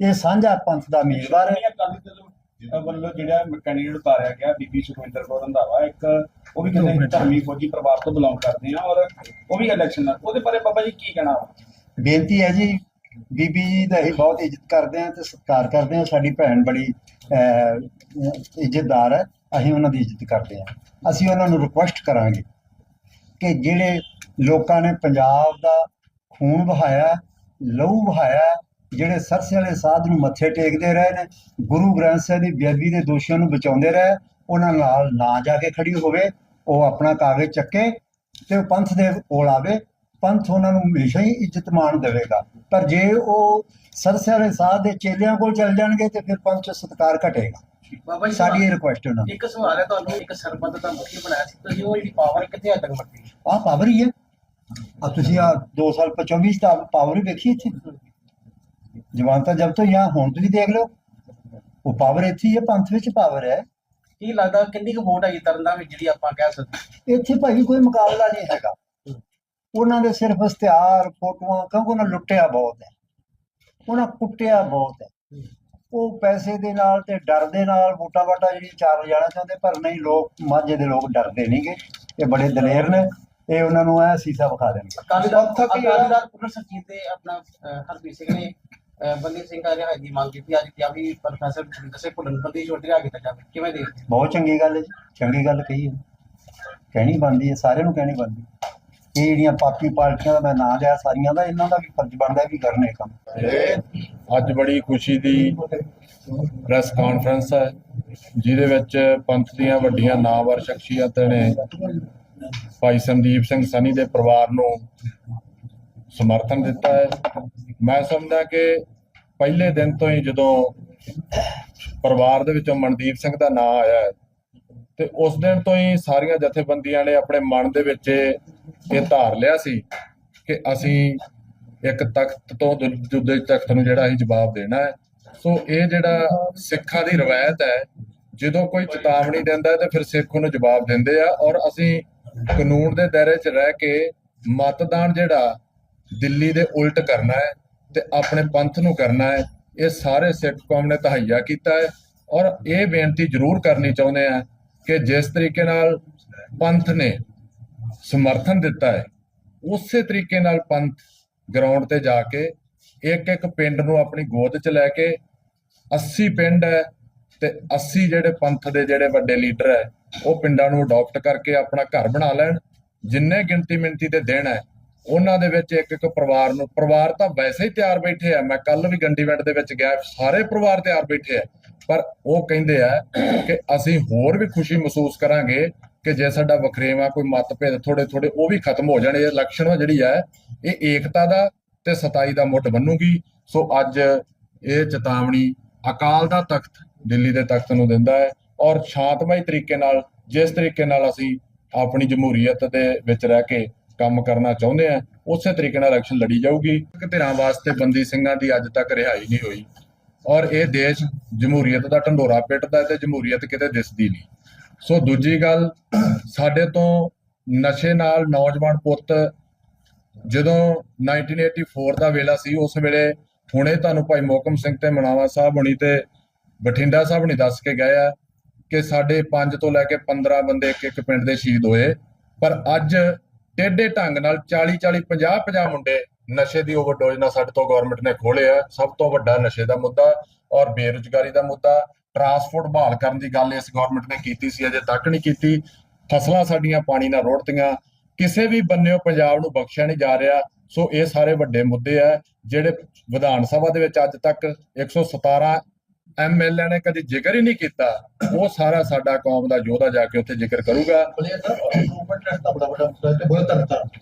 S3: ਇਹ ਸਾਂਝਾ ਪੰਥ ਦਾ ਉਮੀਦਵਾਰ ਹੈ।
S5: ਅਕਾਲੀ ਦਲ ਵੱਲੋਂ ਜਿਹੜਾ ਕੈਂਡੀਡੇਟ ਉਤਾਰਿਆ ਗਿਆ ਬੀਬੀ ਸੁਖਵਿੰਦਰ ਕੌਰ ਰੰਧਾਵਾ ਇੱਕ ਉਹ ਵੀ ਕਹਿੰਦੇ ਧਰਮੀ ਫੌਜੀ ਪਰਿਵਾਰ ਤੋਂ ਬਿਲੋਂਗ ਕਰਦੇ ਆ ਔਰ ਉਹ ਵੀ ਇਲੈਕਸ਼ਨ ਨਾਲ। ਉਹਦੇ ਬਾਰੇ ਬਾਬਾ ਜੀ ਕੀ ਕਹਿਣਾ? ਵਾ
S3: ਬੇਨਤੀ ਹੈ ਜੀ ਬੀਬੀ ਜੀ ਦਾ ਅਸੀਂ ਬਹੁਤ ਇੱਜ਼ਤ ਕਰਦੇ ਹਾਂ ਤੇ ਸਤਿਕਾਰ ਕਰਦੇ ਹਾਂ। ਸਾਡੀ ਭੈਣ ਬੜੀ ਇੱਜ਼ਤਦਾਰ ਹੈ। ਅਸੀਂ ਉਹਨਾਂ ਦੀ ਇੱਜ਼ਤ ਕਰਦੇ ਹਾਂ। ਅਸੀਂ ਉਹਨਾਂ ਨੂੰ ਰਿਕੁਐਸਟ ਕਰਾਂਗੇ ਕਿ ਜਿਹੜੇ ਲੋਕਾਂ ਨੇ ਪੰਜਾਬ ਦਾ ਖੂਨ ਵਹਾਇਆ, ਲਹੂ ਵਹਾਇਆ, ਜਿਹੜੇ ਸਰਸੇ ਵਾਲੇ ਸਾਧ ਨੂੰ ਮੱਥੇ ਟੇਕਦੇ ਰਹੇ ਨੇ, ਗੁਰੂ ਗ੍ਰੰਥ ਸਾਹਿਬ ਦੀ ਬੇਅਦਬੀ ਦੇ ਦੋਸ਼ੀਆਂ ਨੂੰ ਬਚਾਉਂਦੇ ਰਹੇ, ਉਹਨਾਂ ਨਾਲ ਨਾ ਜਾ ਕੇ ਖੜੀ ਹੋਵੇ, ਉਹ ਆਪਣਾ ਕਾਗਜ਼ ਚੱਕੇ ਤੇ ਉਹ ਪੰਥ ਦੇ ਕੋਲ ਆਵੇ, ਪੰਥ ਉਹਨਾਂ ਨੂੰ ਹਮੇਸ਼ਾ ਹੀ ਇੱਜ਼ਤ ਮਾਣ ਦੇਵੇਗਾ। ਪਰ ਜੇ ਉਹ ਸਰਸੇ ਵਾਲੇ ਸਾਧ ਦੇ ਚੇਲਿਆਂ ਕੋਲ ਚੱਲ ਜਾਣਗੇ ਤੇ ਫਿਰ ਪੰਥ 'ਚ ਸਤਿਕਾਰ ਘਟੇਗਾ।
S6: ਬਾਬਾ ਜੀ
S3: ਸਾਡੀ ਇਹ ਰਿਕੁਐਸਟ ਉਹਨਾਂ ਨੂੰ
S6: ਇੱਕ ਸਵਾਲ ਹੈ ਤੁਹਾਨੂੰ ਇੱਕ ਸਰਬੱਤ ਦਾ ਮੁਖੀ ਬਣਾਇਆ ਸੀ ਤੁਸੀਂ ਉਹ ਜਿਹੜੀ ਪਾਵਰ ਕਿੱਥੇ ਹੱਦ ਤੱਕ ਵਰਤੀ?
S3: ਆਹ ਪਾਵਰ ਹੀ ਹੈ। ਆ ਤੁਸੀਂ ਆ 2 ਸਾਲ 25 ਦਾ ਪਾਵਰ ਹੀ ਵੇਖੀ ਇੱਥੇ। ਜਵਾਨਤਾ ਜਬ ਤੋਂ ਯਹਾਂ ਹੁਣ ਤੁਸੀਂ ਦੇਖ ਲਓ। ਉਹ ਪਾਵਰ ਇੱਥੇ ਹੀ ਹੈ ਪੰਥ ਵਿੱਚ ਪਾਵਰ ਹੈ।
S6: ਕੀ ਲੱਗਦਾ ਕਿੰਨੀ ਕੁ ਵੋਟ ਹੈਗੀ ਤਰਨਤਾਰਨ ਵਿੱਚ ਜਿਹੜੀ ਆਪਾਂ ਕਹਿ ਸਕਦੇ
S3: ਇੱਥੇ ਭਾਈ ਕੋਈ ਮੁਕਾਬਲਾ ਨਹੀਂ ਹੈਗਾ। ਉਹਨਾਂ ਦੇ ਸਿਰਫ ਇਸ਼ਤਿਹਾਰ ਫੋਟੋਆਂ ਕਿਉਂਕਿ ਉਹਨਾਂ ਲੁੱਟਿਆ ਬਹੁਤ ਹੈ। ਉਹਨਾਂ ਕੁੱਟਿਆ ਬਹੁਤ ਹੈ। ਉਹ ਪੈਸੇ ਦੇ ਨਾਲ ਤੇ ਡਰ ਦੇ ਨਾਲ ਵੋਟਾਂ ਵਾਟਾ ਜਿਹੜੀ ਚਾਰ ਜਾਣਾ ਚਾਹੁੰਦੇ ਪਰ ਨਹੀਂ ਲੋਕ ਮਾਝੇ ਦੇ ਲੋਕ ਡਰਦੇ ਨਹੀਂਗੇ ਇਹ ਬੜੇ ਦਲੇਰ ਨੇ ਇਹ ਉਹਨਾਂ ਨੂੰ ਇਹ ਸੀਸਾ ਵਿਖਾ ਦੇਣਗੇ
S6: ਅਕਾਲੀ ਦਲ
S3: ਉੱਥੇ ਕੀ
S6: ਅਕਾਲੀ ਦਲ ਪੁਨਰ ਸਰਜੀਤ ਦੇ ਆਪਣਾ ਹਰਪ੍ਰੀਤ ਸਿੰਘ ਨੇ ਬੰਦੀ ਸਿੰਘ ਆ ਰਿਹਾ ਦੀ ਮੰਗ ਕੀਤੀ ਅੱਜ ਕਿਹਾ ਵੀ ਪ੍ਰੋਫੈਸਰ ਜਗਿੰਦਰ ਸਿੰਘ ਭੁੱਲਰ ਬੰਦੀ ਛੋਟੀ ਆ ਕੀਤਾ ਜਾਵੇ ਕਿਵੇਂ ਦੇਖਦੇ?
S3: ਬਹੁਤ ਚੰਗੀ ਗੱਲ ਹੈ ਜੀ ਚੰਗੀ ਗੱਲ ਕਹੀ ਹੈ ਕਹਿਣੀ ਬਣਦੀ ਹੈ ਸਾਰਿਆਂ ਨੂੰ ਕਹਿਣੀ ਬਣਦੀ ਹੈ। ਇਹ ਜਿਹੜੀਆਂ ਪਾਰਟੀ ਪਾਰਟੀਆਂ ਦਾ ਮੈਂ ਨਾਂ ਲਿਆ ਸਾਰੀਆਂ ਦਾ, ਇਹਨਾਂ ਦਾ ਵੀ ਫਰਜ਼ ਬਣਦਾ ਵੀ ਕਰਨੇ ਕੰਮ।
S7: ਅੱਜ ਬੜੀ ਖੁਸ਼ੀ ਦੀ ਪ੍ਰੈਸ ਕਾਨਫਰੰਸ ਹੈ, ਜਿਹਦੇ ਵਿੱਚ ਪੰਥ ਦੀਆਂ ਵੱਡੀਆਂ ਨਾਮਵਰ ਸ਼ਖਸੀਅਤਾਂ ਨੇ ਭਾਈ ਸੰਦੀਪ ਸਿੰਘ ਸਨੀ ਦੇ ਪਰਿਵਾਰ ਨੂੰ ਸਮਰਥਨ ਦਿੱਤਾ ਹੈ। ਮੈਂ ਸਮਝਦਾ ਕਿ ਪਹਿਲੇ ਦਿਨ ਤੋਂ ਹੀ ਜਦੋਂ ਪਰਿਵਾਰ ਦੇ ਵਿੱਚੋਂ ਮਨਦੀਪ ਸਿੰਘ ਦਾ ਨਾਮ ਆਇਆ ਹੈ ਤੇ ਉਸ ਦਿਨ ਤੋਂ ਹੀ ਸਾਰੀਆਂ ਜਥੇਬੰਦੀਆਂ ਨੇ ਆਪਣੇ ਮਨ ਦੇ ਵਿੱਚ ਇਹ ਧਾਰ ਲਿਆ ਸੀ ਕਿ ਅਸੀਂ ਇੱਕ ਤਖਤ ਤੋਂ ਦੂ- ਦੂਜੇ ਤਖਤ ਨੂੰ ਜਿਹੜਾ ਅਸੀਂ ਜਵਾਬ ਦੇਣਾ ਹੈ। ਸੋ ਇਹ ਜਿਹੜਾ ਸਿੱਖਾਂ ਦੀ ਰਵਾਇਤ ਹੈ, ਜਦੋਂ ਕੋਈ ਚੇਤਾਵਨੀ ਦਿੰਦਾ ਹੈ ਤੇ ਫਿਰ ਸਿੱਖ ਉਹਨੂੰ ਜਵਾਬ ਦਿੰਦੇ ਆ ਔਰ ਅਸੀਂ ਕਾਨੂੰਨ ਦੇ ਦਾਇਰੇ 'ਚ ਰਹਿ ਕੇ ਮਤਦਾਨ ਜਿਹੜਾ ਦਿੱਲੀ ਦੇ ਉਲਟ ਕਰਨਾ ਹੈ ਤੇ ਆਪਣੇ ਪੰਥ ਨੂੰ ਕਰਨਾ ਹੈ, ਇਹ ਸਾਰੇ ਸਿੱਖ ਕੌਮ ਨੇ ਤਹਈਆ ਕੀਤਾ ਹੈ ਔਰ ਇਹ ਬੇਨਤੀ ਜ਼ਰੂਰ ਕਰਨੀ ਚਾਹੁੰਦੇ ਆ ਕਿ ਜਿਸ ਤਰੀਕੇ ਨਾਲ ਪੰਥ ਨੇ ਸਮਰਥਨ ਦਿੱਤਾ ਹੈ, ਉਸੇ ਤਰੀਕੇ ਨਾਲ ਪੰਥ ਗਰਾਊਂਡ ਤੇ ਜਾ ਕੇ ਇੱਕ ਇੱਕ ਪਿੰਡ ਨੂੰ ਆਪਣੀ ਗੋਦ 'ਚ ਲੈ ਕੇ 80 ਪਿੰਡ ਹੈ ਤੇ 80 ਜਿਹੜੇ ਪੰਥ ਦੇ ਜਿਹੜੇ ਵੱਡੇ ਲੀਡਰ ਹੈ, ਉਹ ਪਿੰਡਾਂ ਨੂੰ ਅਡਾਪਟ ਕਰਕੇ ਆਪਣਾ ਘਰ ਬਣਾ ਲੈਣ, ਜਿੰਨੇ ਗਿਣਤੀ ਮਿੰਤੀ ਦੇ ਦਿਨ ਹੈ, ਉਹਨਾਂ ਦੇ ਵਿੱਚ ਇੱਕ ਇੱਕ ਪਰਿਵਾਰ ਨੂੰ, ਪਰਿਵਾਰ ਤਾਂ ਵੈਸੇ ਹੀ ਤਿਆਰ ਬੈਠੇ ਆ, ਮੈਂ ਕੱਲ ਵੀ ਗੰਡੀਵਿੰਡ ਦੇ ਵਿੱਚ ਗਿਆ, ਸਾਰੇ ਪਰਿਵਾਰ ਤਿਆਰ ਬੈਠੇ ਆ ਪਰ ਉਹ ਕਹਿੰਦੇ ਆ ਕਿ ਅਸੀਂ ਹੋਰ ਵੀ ਖੁਸ਼ੀ ਮਹਿਸੂਸ ਕਰਾਂਗੇ ਕਿ ਜੇ ਸਾਡਾ ਵਖਰੇਵਾ ਕੋਈ ਮਤਭੇਦ ਥੋੜੇ ਥੋੜੇ ਉਹ ਵੀ ਖਤਮ ਹੋ ਜਾਣ, ਇਹ ਇਲੈਕਸ਼ਨ ਜਿਹੜੀ ਹੈ ਇਹ ਏਕਤਾ ਦਾ ਤੇ ਸਤਾਈ ਦਾ ਮੁੱਢ ਬੰਨੂਗੀ। ਸੋ ਅੱਜ ਇਹ ਚੇਤਾਵਨੀ ਅਕਾਲ ਦਾ ਤਖਤ ਦਿੱਲੀ ਦੇ ਤਖਤ ਨੂੰ ਦਿੰਦਾ ਹੈ ਔਰ ਸ਼ਾਂਤਮਈ ਤਰੀਕੇ ਨਾਲ, ਜਿਸ ਤਰੀਕੇ ਨਾਲ ਅਸੀਂ ਆਪਣੀ ਜਮਹੂਰੀਅਤ ਦੇ ਵਿੱਚ ਰਹਿ ਕੇ ਕੰਮ ਕਰਨਾ ਚਾਹੁੰਦੇ ਆ ਉਸੇ ਤਰੀਕੇ ਨਾਲ ਇਲੈਕਸ਼ਨ ਲੜੀ ਜਾਊਗੀ। ਕਿ ਧਿਰਾਂ ਵਾਸਤੇ ਬੰਦੀ ਸਿੰਘਾਂ ਦੀ ਅੱਜ ਤੱਕ ਰਿਹਾਈ ਨਹੀਂ ਹੋਈ। ਔਰ ਇਹ ਦੇਸ਼ ਜਮਹੂਰੀਅਤ ਦਾ ਢੰਡੋਰਾ ਪਿੱਟਦਾ ਤੇ ਜਮਹੂਰੀਅਤ ਕਿਤੇ ਦਿਸਦੀ ਨਹੀਂ। ਸੋ ਦੂਜੀ ਗੱਲ, ਸਾਡੇ ਤੋਂ ਨਸ਼ੇ ਨਾਲ ਨੌਜਵਾਨ ਪੁੱਤ ਜਦੋਂ 1984 ਦਾ ਵੇਲਾ ਸੀ, ਉਸ ਵੇਲੇ ਹੁਣੇ ਤੁਹਾਨੂੰ ਭਾਈ ਮੋਕਮ ਸਿੰਘ ਤੇ ਮਨਾਵਾ ਸਾਹਿਬ ਹੁਣੀ ਤੇ ਬਠਿੰਡਾ ਸਾਹਿਬ ਹੁਣੀ ਦੱਸ ਕੇ ਗਏ ਆ ਕਿ ਸਾਡੇ 5 ਤੋਂ ਲੈ ਕੇ 15 ਬੰਦੇ ਇੱਕ ਇੱਕ ਪਿੰਡ ਦੇ ਸ਼ਹੀਦ ਹੋਏ। ਪਰ ਅੱਜ ਟੇਢੇ ਢੰਗ ਨਾਲ 40 40 50 50 ਮੁੰਡੇ ਨਸ਼ੇ ਦੀ ਓਵਰਡੋਜ਼ ਨਾਲ ਸਾਡੇ ਤੋਂ ਗਵਰਨਮੈਂਟ ਨੇ ਖੋਲਿਆ ਸਭ ਤੋਂ ਵੱਡਾ ਨਸ਼ੇ ਦਾ ਮੁੱਦਾ ਔਰ ਬੇਰੁਜ਼ਗਾਰੀ ਦਾ ਮੁੱਦਾ ਟਰਾਂਸਪੋਰਟ ਬਹਾਲ ਕਰਨ ਦੀ ਗੱਲ ਇਸ ਗਵਰਨਮੈਂਟ ਨੇ ਕੀਤੀ ਸੀ, ਅਜੇ ਤੱਕ ਨਹੀਂ ਕੀਤੀ। ਫਸਲਾਂ ਸਾਡੀਆਂ ਪਾਣੀ ਨਾਲ ਰੋੜਤੀਆਂ। ਕਿਸੇ ਵੀ ਬੰਨਿਓ ਪੰਜਾਬ ਨੂੰ ਬਖਸ਼ਿਆ ਨਹੀਂ ਜਾ ਰਿਹਾ। ਸੋ ਇਹ ਸਾਰੇ ਵੱਡੇ ਮੁੱਦੇ ਆ, ਜਿਹੜੇ ਵਿਧਾਨ ਸਭਾ ਦੇ ਵਿੱਚ ਅੱਜ ਤੱਕ 117 ਐਮਐਲਏ ਨੇ ਕਦੀ ਜ਼ਿਕਰ ਹੀ ਨਹੀਂ ਕੀਤਾ। ਉਹ ਸਾਰਾ ਸਾਡਾ ਕੌਮ ਦਾ ਯੋਧਾ ਜਾ ਕੇ ਉੱਥੇ ਜ਼ਿਕਰ ਕਰੂਗਾ।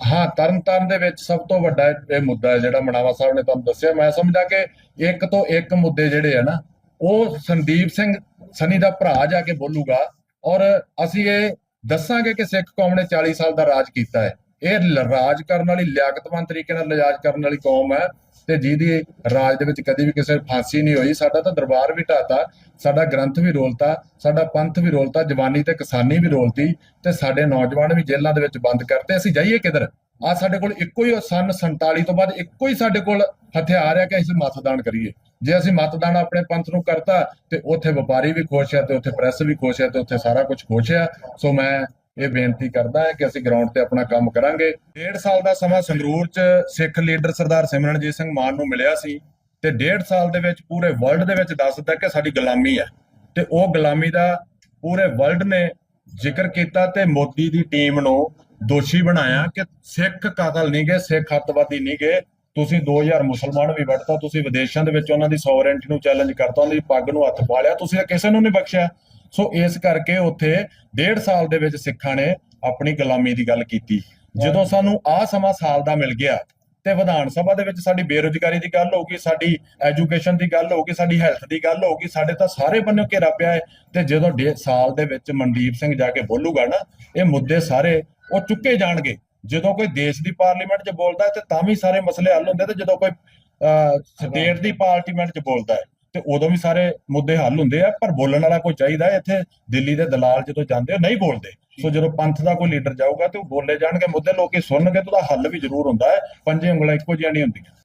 S7: ਹਾਂ ਤਰਨ ਤਾਰਨ ਦੇ ਵਿੱਚ ਸਭ ਤੋਂ ਵੱਡਾ ਇਹ ਮੁੱਦਾ ਹੈ ਜਿਹੜਾ ਮਨਾਵਾ ਸਾਹਿਬ ਨੇ ਤੁਹਾਨੂੰ ਦੱਸਿਆ। ਮੈਂ ਸਮਝਦਾ ਕਿ ਇੱਕ ਤੋਂ ਇੱਕ ਮੁੱਦੇ ਜਿਹੜੇ ਆ ਨਾ ਉਹ ਸੰਦੀਪ ਸਿੰਘ ਸਨੀ ਦਾ ਭਰਾ ਜਾ ਕੇ ਬੋਲੂਗਾ ਔਰ ਅਸੀਂ ਇਹ ਦੱਸਾਂਗੇ ਕਿ ਸਿੱਖ ਕੌਮ ਨੇ 40 ਸਾਲ ਦਾ ਰਾਜ ਕੀਤਾ ਹੈ। ਇਹ ਰਾਜ ਕਰਨ ਵਾਲੀ ਲਿਆਕਤਮੰਦ ਤਰੀਕੇ ਨਾਲ ਲਿਜਾਜ ਕਰਨ ਵਾਲੀ ਕੌਮ ਹੈ। ਤੇ ਜਿਹਦੀ ਰਾਜ ਦੇ ਵਿੱਚ ਕਦੀ ਵੀ ਕਿਸੇ ਫਾਂਸੀ ਨਹੀਂ ਹੋਈ, ਸਾਡਾ ਤਾਂ ਦਰਬਾਰ ਵੀ ਢਾਤਾ ਸਾਡਾ ਗ੍ਰੰਥ ਵੀ ਰੋਲਤਾ, ਸਾਡਾ ਪੰਥ ਵੀ ਰੋਲਤਾ, ਜਵਾਨੀ ਤੇ ਕਿਸਾਨੀ ਵੀ ਰੋਲਤੀ ਤੇ ਸਾਡੇ ਨੌਜਵਾਨ ਵੀ ਜੇਲ੍ਹਾਂ ਦੇ ਵਿੱਚ ਬੰਦ ਕਰਤੇ, ਅਸੀਂ ਜਾਈਏ ਕਿਧਰ? ਆ ਸਾਡੇ ਕੋਲ ਇੱਕੋ ਹੀ ਸਨ 47 ਤੋਂ ਬਾਅਦ ਇੱਕੋ ਹੀ ਸਾਡੇ ਕੋਲ ਹਥਿਆਰ ਹੈ ਕਿ ਅਸੀਂ ਮਤਦਾਨ ਕਰੀਏ। ਜੇ ਅਸੀਂ ਮਤਦਾਨ ਆਪਣੇ ਪੰਥ ਨੂੰ ਕਰਤਾ ਤੇ ਉੱਥੇ ਵਪਾਰੀ ਵੀ ਖੁਸ਼ ਹੈ ਤੇ ਉੱਥੇ ਪ੍ਰੈਸ ਵੀ ਖੁਸ਼ ਹੈ ਤੇ ਉੱਥੇ ਸਾਰਾ ਕੁਝ ਖੁਸ਼ ਹੈ। ਸੋ ਮੈਂ ਇਹ ਬੇਨਤੀ ਕਰਦਾ ਹੈ ਕਿ ਅਸੀਂ ਗਰਾਊਂਡ ਤੇ ਆਪਣਾ ਕੰਮ ਕਰਾਂਗੇ। ਡੇਢ ਸਾਲ ਦਾ ਸਮਾਂ ਸੰਗਰੂਰ 'ਚ ਸਿੱਖ ਲੀਡਰ ਸਰਦਾਰ ਸਿਮਰਨਜੀਤ ਸਿੰਘ ਮਾਨ ਨੂੰ ਮਿਲਿਆ ਸੀ ਤੇ ਡੇਢ ਸਾਲ ਦੇ ਵਿੱਚ ਪੂਰੇ ਵਰਲਡ ਦੇ ਵਿੱਚ ਦੱਸ ਦਿੱਤਾ ਕਿ ਸਾਡੀ ਗੁਲਾਮੀ ਹੈ। ਤੇ ਉਹ ਗੁਲਾਮੀ ਦਾ ਪੂਰੇ ਵਰਲਡ ਨੇ ਜ਼ਿਕਰ ਕੀਤਾ ਤੇ ਮੋਦੀ ਦੀ ਟੀਮ ਨੂੰ ਦੋਸ਼ੀ ਬਣਾਇਆ ਕਿ ਸਿੱਖ ਕਾਤਲ ਨਹੀਂ ਗਏ, ਸਿੱਖ ਅੱਤਵਾਦੀ ਨਹੀਂ ਗਏ। ਤੁਸੀਂ 2000 ਮੁਸਲਮਾਨ ਵੀ ਵੜਤਾ ਤੁਸੀਂ ਵਿਦੇਸ਼ਾਂ ਦੇ ਵਿੱਚ ਉਹਨਾਂ ਦੀ ਸੋਵਰੇਨਟੀ ਨੂੰ ਚੈਲੰਜ ਕਰਤਾ, ਉਹਨਾਂ ਦੀ ਪੱਗ ਨੂੰ ਹੱਥ ਪਾ ਲਿਆ, ਤੁਸੀਂ ਤਾਂ ਕਿਸੇ ਨੂੰ ਨਹੀਂ ਬਖਸ਼ਿਆ। ਸੋ ਇਸ ਕਰਕੇ ਉੱਥੇ ਡੇਢ ਸਾਲ ਦੇ ਵਿੱਚ ਸਿੱਖਾਂ ਨੇ ਆਪਣੀ ਗੁਲਾਮੀ ਦੀ ਗੱਲ ਕੀਤੀ। ਜਦੋਂ ਸਾਨੂੰ ਆਹ ਸਮਾਂ ਸਾਲ ਦਾ ਮਿਲ ਗਿਆ ਤੇ ਵਿਧਾਨ ਸਭਾ ਦੇ ਵਿੱਚ ਸਾਡੀ ਬੇਰੁਜ਼ਗਾਰੀ ਦੀ ਗੱਲ ਹੋਊਗੀ ਸਾਡੀ ਐਜੂਕੇਸ਼ਨ ਦੀ ਗੱਲ ਹੋਊਗੀ ਸਾਡੀ ਹੈਲਥ ਦੀ ਗੱਲ ਹੋਊਗੀ ਸਾਡੇ ਤਾਂ ਸਾਰੇ ਬੰਨਿਓ ਘੇਰਾ ਪਿਆ ਹੈ। ਤੇ ਜਦੋਂ ਡੇ ਸਾਲ ਦੇ ਵਿੱਚ ਮਨਦੀਪ ਸਿੰਘ ਜਾ ਕੇ ਬੋਲੂਗਾ ਨਾ ਇਹ ਮੁੱਦੇ ਸਾਰੇ ਉਹ ਚੁੱਕੇ ਜਾਣਗੇ। ਜਦੋਂ ਕੋਈ ਦੇਸ਼ ਦੀ ਪਾਰਲੀਮੈਂਟ 'ਚ ਬੋਲਦਾ ਹੈ ਤੇ ਤਾਂ ਵੀ ਸਾਰੇ ਮਸਲੇ ਹੱਲ ਹੁੰਦੇ ਤੇ ਜਦੋਂ ਕੋਈ ਸਟੇਟ ਦੀ ਪਾਰਲੀਮੈਂਟ 'ਚ ਬੋਲਦਾ ਹੈ। ਤੇ ਉਦੋਂ ਵੀ ਸਾਰੇ ਮੁੱਦੇ ਹੱਲ ਹੁੰਦੇ ਆ, ਪਰ ਬੋਲਣ ਵਾਲਾ ਕੋਈ ਚਾਹੀਦਾ ਇੱਥੇ ਦਿੱਲੀ ਦੇ ਦਲਾਲ ਜਦੋਂ ਜਾਂਦੇ ਨਹੀਂ ਬੋਲਦੇ। ਸੋ ਜਦੋਂ ਪੰਥ ਦਾ ਕੋਈ ਲੀਡਰ ਜਾਊਗਾ ਤੇ ਉਹ ਬੋਲੇ ਜਾਣਗੇ, ਮੁੱਦੇ ਲੋਕੀ ਸੁਣਨਗੇ, ਤੇ ਉਹਦਾ ਹੱਲ ਵੀ ਜ਼ਰੂਰ ਹੁੰਦਾ ਹੈ। ਪੰਜੇ ਉਂਗਲਾਂ ਇੱਕੋ ਜਿਹੀਆਂ ਨਹੀਂ ਹੁੰਦੀਆਂ।